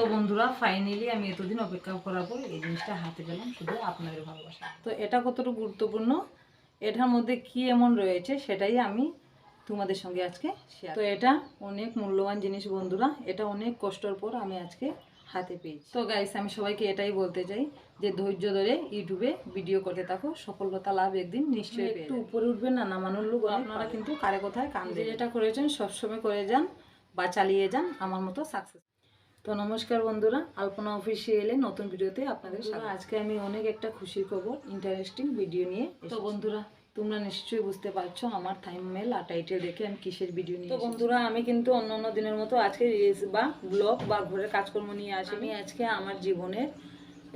তো বন্ধুরা ফাইনালি আমি এতদিন অপেক্ষা করার পর এই জিনিসটা হাতে পেলাম শুধু আপনাদের ভালোবাসা। তো এটা কতটুকু গুরুত্বপূর্ণ? এটার মধ্যে কি এমন রয়েছে সেটাই আমি তোমাদের সঙ্গে আজকে শেয়ার তো এটা অনেক মূল্যবান জিনিস বন্ধুরা এটা অনেক কষ্টর পর আমি আজকে হাতে পেয়েছি। তো গাইস আমি সবাইকে এটাই বলতে চাই যে ধৈর্য ধরে ইউটিউবে ভিডিও করতে থাকো সফলতা লাভ একদিন নিশ্চয়ই একটু উপরে উঠবেন না নামানোর লোক আপনারা কিন্তু কারে কোথায় কান যেটা করেছেন সবসময় করে যান বা চালিয়ে যান আমার মতো সাকসেস তো নমস্কার বন্ধুরা আলপনা অফিসিয়ালে নতুন ভিডিওতে আপনাদের। আজকে আমি অনেক একটা খুশির খবর ইন্টারেস্টিং ভিডিও নিয়ে তো বন্ধুরা তোমরা নিশ্চয়ই বুঝতে পারছ আমার থাইমেল আর টাইটেল দেখে আমি কিসের ভিডিও নিয়ে তো বন্ধুরা আমি কিন্তু অন্য অন্য দিনের মতো আজকে রিলস বা ব্লগ বা ঘরের কাজকর্ম নিয়ে আসি আমি আজকে আমার জীবনের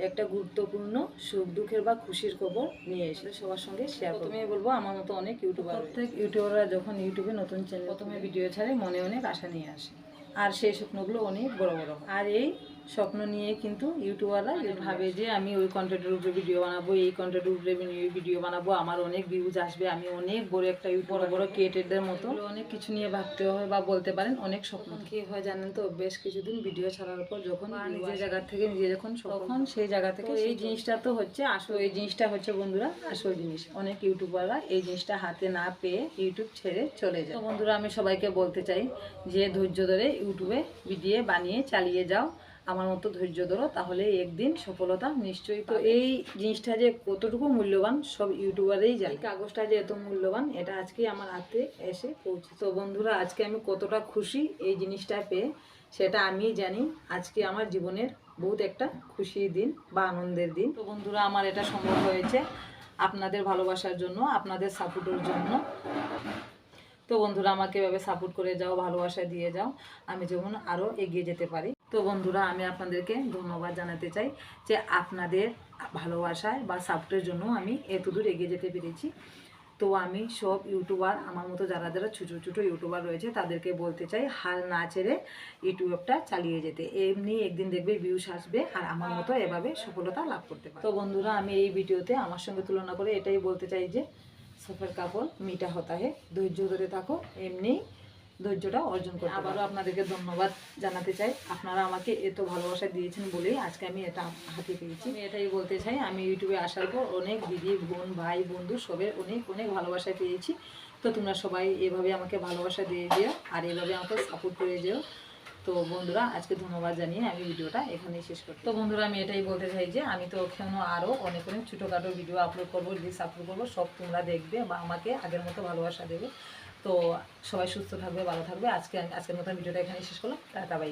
একটা গুরুত্বপূর্ণ সুখ দুঃখের বা খুশির খবর নিয়ে এসে সবার সঙ্গে শেয়ার প্রথমে বলব আমার মতো অনেক ইউটিউবার প্রত্যেক ইউটিউবাররা যখন ইউটিউবে নতুন চ্যানেল প্রথমে ভিডিও ছাড়ে মনে অনেক আশা নিয়ে আসে। আর সেই স্বপ্নগুলো অনেক বড় বড় আর এই স্বপ্ন নিয়ে কিন্তু ইউটিউবাররা ভাবে যে আমি ওই কন্টেন্টের উপরে ভিডিও বানাবো এই কন্টেন্টের উপরে ভিডিও বানাবো আমার অনেক ভিউজ আসবে আমি অনেক বড় একটা বড় বড় ক্রিয়েটেডদের মতো অনেক কিছু নিয়ে ভাবতে হয় বা বলতে পারেন অনেক স্বপ্ন কি হয় জানেন তো বেশ কিছুদিন ভিডিও ছাড়ার পর যখন নিজের জায়গা থেকে নিজে যখন তখন সেই জায়গা থেকে এই জিনিসটা তো হচ্ছে আসল এই জিনিসটা হচ্ছে বন্ধুরা আসল জিনিস। অনেক ইউটিউবাররা এই জিনিসটা হাতে না পেয়ে ইউটিউব ছেড়ে চলে যায়। তো বন্ধুরা আমি সবাইকে বলতে চাই যে ধৈর্য ধরে ইউটিউবে ভিডিও বানিয়ে চালিয়ে যাও। আমার মতো ধৈর্য ধরো তাহলে একদিন সফলতা নিশ্চয়ই। তো এই জিনিসটা যে কতটুকু মূল্যবান সব ইউটিউবারেই জানে। কাগজটা যে এত মূল্যবান এটা আজকে আমার হাতে এসে পৌঁছে। তো বন্ধুরা আজকে আমি কতটা খুশি এই জিনিসটা পেয়ে সেটা আমি জানি। আজকে আমার জীবনের বহুত একটা খুশির দিন বা আনন্দের দিন। তো বন্ধুরা আমার এটা সম্ভব হয়েছে আপনাদের ভালোবাসার জন্য আপনাদের সাপোর্টের জন্য। তো বন্ধুরা আমাকে এভাবে সাপোর্ট করে যাও ভালোবাসা দিয়ে যাও। আমি যেমন আরও এগিয়ে যেতে পারি। তো বন্ধুরা, আমি আপনাদেরকে ধন্যবাদ জানাতে চাই যে আপনাদের ভালোবাসায় বা সাপোর্টের জন্য আমি এতদূর এগিয়ে যেতে পেরেছি। তো আমি সব ইউটিউবার, আমার মতো যারা যারা ছোটো ছোটো ইউটিউবার রয়েছে, তাদেরকে বলতে চাই, হাল না ছেড়ে ইউটিউবটা চালিয়ে যেতে। এমনি একদিন দেখবে ভিউস আসবে আর আমার মতো এভাবে সফলতা লাভ করতে পারে তো বন্ধুরা, আমি এই ভিডিওতে আমার সঙ্গে তুলনা করে এটাই বলতে চাই যে সফর কাপড় মিটা হতা হে ধৈর্য ধরে থাকো, এমনি ধৈর্যটা অর্জন করতে আবারও আপনাদেরকে ধন্যবাদ জানাতে চাই। আপনারা আমাকে এত ভালোবাসা দিয়েছেন বলেই আজকে আমি এটা হাতে পেয়েছি। আমি এটাই বলতে চাই আমি ইউটিউবে আসার পর অনেক দিদি বোন ভাই বন্ধু সবের অনেক অনেক ভালোবাসা পেয়েছি। তো তোমরা সবাই এভাবে আমাকে ভালোবাসা দিয়ে যেও আর এভাবে আমাকে সাপোর্ট করে যেও। তো বন্ধুরা, আজকে ধন্যবাদ জানিয়ে আমি ভিডিওটা এখানেই শেষ করি তো বন্ধুরা, আমি এটাই বলতে চাই যে আমি তো ওখানে আরও অনেক অনেক ছোটোখাটো ভিডিও আপলোড করব রিলস আপলোড করব, সব তোমরা দেখবে বা আমাকে আগের মতো ভালোবাসা দেবে। তো সবাই সুস্থ থাকবে, ভালো থাকবে। আজকে আজকের মতো ভিডিওটা এখানেই শেষ করলাম। Tata bye